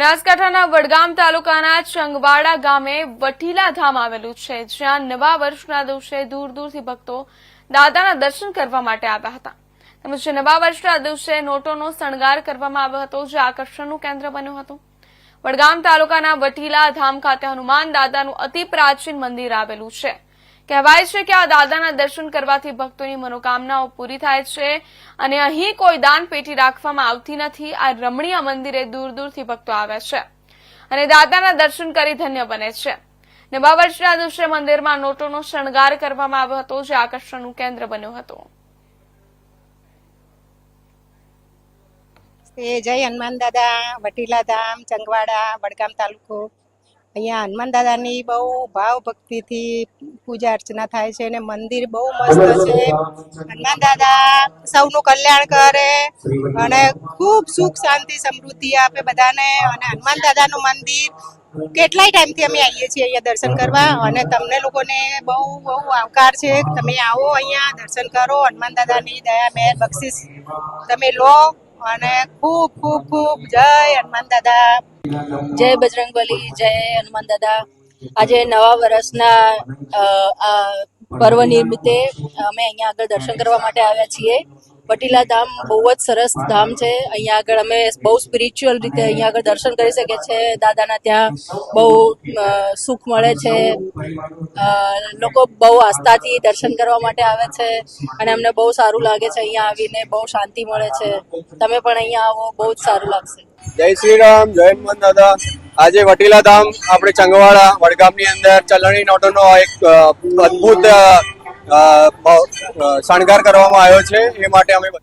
બનાસકાંઠાના વડગામ તાલુકાના ચંગવાડા ગામે વઠીલા ધામ આવેલું છે, જ્યાં નવા વર્ષના દિવસે દૂર દૂરથી ભક્તો દાદાના દર્શન કરવા માટે આવ્યા હતા. તેમજ નવા વર્ષના દિવસે નોટોનો શણગાર કરવામાં આવ્યો હતો, જે આકર્ષણનું કેન્દ્ર બન્યું હતું. વડગામ તાલુકાના વઠીલા ધામ ખાતે હનુમાન દાદાનું અતિ પ્રાચીન મંદિર આવેલું છે. કહેવાય છે કે આ દાદાના દર્શન કરવાથી ભક્તોની મનોકામનાઓ પૂરી થાય છે અને અહીં કોઈ દાન પેટી રાખવામાં આવતી નથી. આ રમણીય મંદિરે દૂર દૂરથી ભક્તો આવે છે અને દાદાના દર્શન કરી ધન્ય બને છે. નવા વર્ષના દિવસે મંદિરમાં નોટોનો શણગાર કરવામાં આવ્યો હતો, જે આકર્ષણનું કેન્દ્ર બન્યું હતું. જય હનુમાન દાદા, વટીલા ધામ, ચંગવાડા, વડગામ તાલુકો. અહીંયા હનુમાન દાદાની બહુ ભાવ ભક્તિથી પૂજા અર્ચના થાય છે અને મંદિર બહુ મસ્ત છે. હનુમાન દાદા સૌનું કલ્યાણ કરે અને ખૂબ સુખ શાંતિ સમૃદ્ધિ આપે બધાને. અને હનુમાન દાદાનું મંદિર કેટલાય ટાઈમથી અમે આવીએ છીએ અહીંયા દર્શન કરવા. અને તમને લોકોને બહુ બહુ આવકાર છે. તમે આવો અહીંયા દર્શન કરો. હનુમાન દાદાની દયા મહેર બક્ષિસ તમે લો. અને ખૂબ ખૂબ ખૂબ જય હનુમાન દાદા. જય બજરંગબલી જય હનુમાન દાદા. આજે નવા વર્ષના પર્વ નિમિત્તે અમે અહીંયા આગળ દર્શન કરવા માટે આવ્યા છીએ. વટીલા ધામ બહુ જ સરસ ધામ છે. અહીંયા આગળ અમે બહુ સ્પિરિચ્યુઅલ રીતે અહીંયા આગળ દર્શન કરી શકીએ છીએ. દાદાના ત્યાં બહુ સુખ મળે છે. લોકો બહુ આસ્થાથી દર્શન કરવા માટે આવે છે અને અમને બહુ સારું લાગે છે અહીંયા આવીને બહુ શાંતિ મળે છે. તમે પણ અહીંયા આવો, બહુ જ સારું લાગશે. જય શ્રી રામ, જય હનુમાન દાદા. આજે વટીલા ધામ, આપણે ચંગવાડા વડગામની અંદર ચલણી નોટોનો એક અદ્ભુત શણગાર કરવામાં આવ્યો છે. એ માટે અમે